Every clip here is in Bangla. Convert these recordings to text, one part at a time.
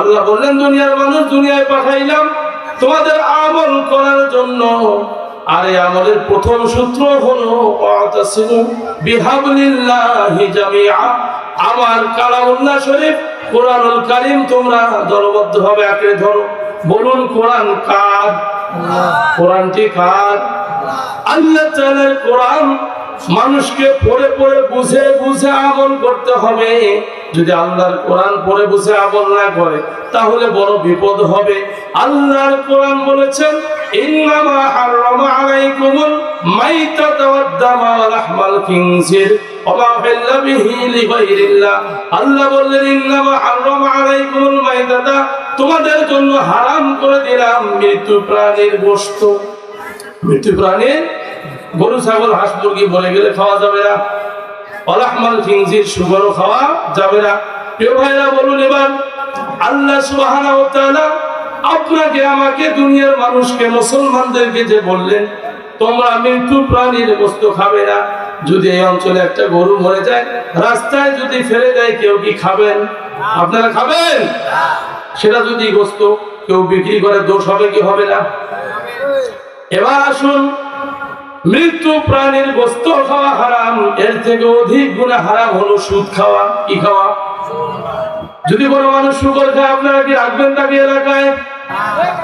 আল্লাহ বললেন, দুনিয়ার মানুষ দুনিয়ায় পাঠাইলাম তোমাদের আমল করার জন্য। প্রথম সূত্র হলো আমার শরীফ কারীম তোমরা দলবদ্ধ হবে আঁকড়ে ধরো। বলুন, কোরআন কার? কোরআনটি কার? আল্লাহ কোরআন মানুষকে পড়ে পড়ে বুঝে বুঝে আমল করতে হবে। যদি আল্লাহর কোরআন পড়ে বসে আমল না করে, তাহলে বড় বিপদ হবে। আল্লাহর কোরআন বলেছেন তোমাদের জন্য হারাম করে দিলাম মৃত্যু প্রাণীর গোশত। মৃত্যু প্রাণীর গরু, ছাগল, হাঁস, মুরগি বলে গেলে খাওয়া যাবে না। অলাহমাল খিংজির সুগরও খাওয়া যাবে না। প্রিয় ভাইরা বলুন এবার, আল্লাহ তাআলা আপনাকে, আমাকে দুনিয়ার মানুষকে, মুসলমানদেরকে যে বললেন, তোমরা মৃত্যু প্রাণীর বস্তু খাবে না। যদি এই অঞ্চলে একটা গরু মরে যায়, রাস্তায় যদি ফেলে দেয়, কেউ কি খাবেন? আপনারা খাবেন? সেটা যদি গোস্ত, কেউ বিক্রি করে, দোষ হবে কি হবে না? এবার আসুন মৃত্যু প্রাণীর গোস্ত খাওয়া হারাম, এর থেকে অধিক গুণে হারাম হলো সুদ খাওয়া। কি খাওয়া? যদি কোনো মানুষ শুকর খায়, আপনারা কি রাখবেন তাকে এলাকায়?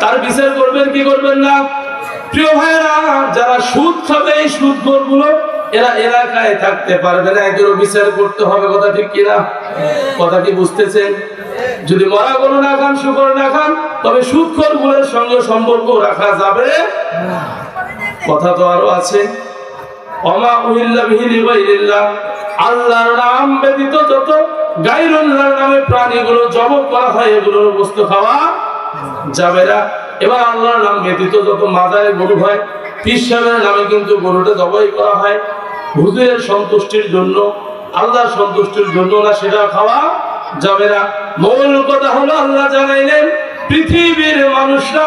তার বিচার করবেন, কি করবেন না? প্রিয় ভাইরা যারা সুদ খাবে, এই সুদগুলো এরা এলাকায় থাকতে পারবে না। এদেরও বিচার করতে হবে, কথা ঠিক কিনা? কথা কি বুঝতেছেন? যদি মরা গরু না খান, শুকর না খান, তবে সুদখোরগুলোর সঙ্গে সম্পর্ক রাখা যাবে কথা তো আরও আছে। অমা উহিল্লা বিহিলি গাইরিল্লাহ। আল্লাহর নাম ব্যতীত যত গাইরুল্লাহর নামে প্রাণীগুলো জব করা হয়, এগুলোর বস্তু খাওয়া যাবে না। এবার আল্লাহর নাম ব্যতীত যত মাদারে গরু হয়, পীর নামে কিন্তু গরুটা জবাই করা হয়। হুজুরের সন্তুষ্টির জন্য, আল্লাহর সন্তুষ্টির জন্য না সেটা খাওয়া যাবে না। মূল কথা হলো আল্লাহ জানাইলেন, পৃথিবীর মানুষরা,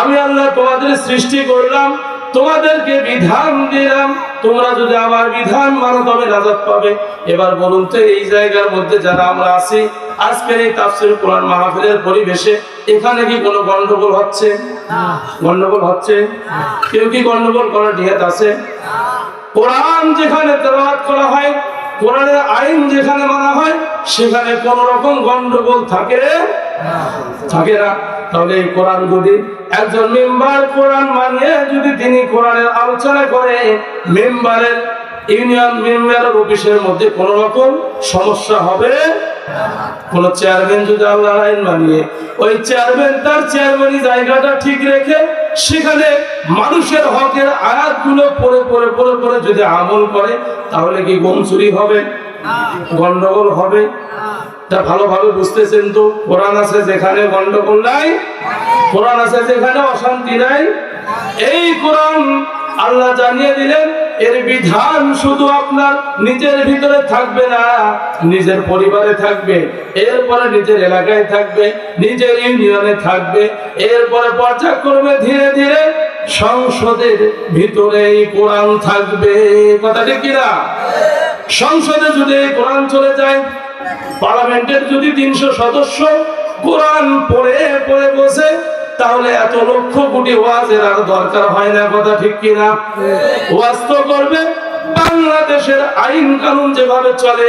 আমি আল্লাহ তোমাদের সৃষ্টি করলাম তোমাদেরকে বিধান দিলাম। তোমরা যদি আমার বিধান মানো তবে নাজাত পাবে। এবার বলুন তো এই জায়গার মধ্যে যারা আমরা আছি আজকের এই তাফসির কোরআন মাহফিলের পরিবেশে এখানে কি কোনো গন্ডগোল হচ্ছে? গন্ডগোল হচ্ছে? কেউ কি গন্ডগোল করার নিয়ত আছে? কোরআন যেখানে তেলাওয়াত করা হয় কোরআনের আইন যেখানে মানা হয় সেখানে কোন রকম গন্ডগোল থাকে। থাকে না তাহলে এই কোরআন যদি একজন মেম্বার কোরআন মানিয়ে যদি তিনি কোরআনের আলোচনা করে, মেম্বারের, ইউনিয়ন মেম্বারের অফিসের মধ্যে কোন রকম সমস্যা হবে কোন চেয়ারম্যান যদি আল্লাহ আইন মানিয়ে, ওই চেয়ারম্যান তার চেয়ারম্যানি জায়গাটা ঠিক রেখে সেখানে মানুষের হকের আয়াতগুলো পড়ে পড়ে পড়ে পড়ে যদি আমল করে, তাহলে কি গম হবে? গন্ডগোল হবে। তা ভালোভাবে বুঝতেছেন তো? কোরআন আছে যেখানে গন্ডগোল নাই, কোরআন আছে যেখানে অশান্তি নাই। এই কোরআন আল্লাহ জানিয়ে দিলেন, এর বিধান শুধু আপনার নিজের ভিতরে থাকবে না, নিজের পরিবারে থাকবে, এরপরে নিজের এলাকায় থাকবে, নিজের ইউনিয়নে থাকবে, এরপরে পর্যায়ক্রমে ধীরে ধীরে সংসদের ভিতরে এই কোরআন থাকবে। কথা ঠিক কিনা? সংসদে যদি কোরআন চলে যায় পার্লামেন্টের যদি তিনশো সদস্য কোরআন পড়ে পড়ে বসে তাহলে এত লক্ষ কোটি ওয়াজের আর দরকার হয় না কথা ঠিক কিনা? ওয়াজ তো করবে বাংলাদেশের আইন কানুন যেভাবে চলে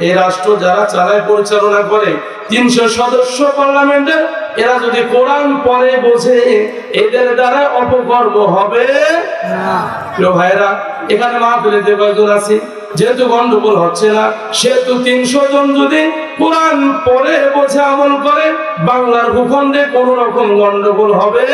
এই রাষ্ট্র যারা চালায় পরিচালনা করে তিনশো সদস্য পার্লামেন্টের এরা যদি কোরআন পরে বোঝে এদের দ্বারা অপকর্ম হবে? প্রিয় ভাইরা এখানে মাহফিলে যে কয়জন আছে? যেহেতু গন্ডগোল হচ্ছে না, সেহেতু তিনশো জন যদি কোরআন পরে বোঝে, আমল করে, বাংলার ভূখণ্ডে কোন রকম গন্ডগোল হবে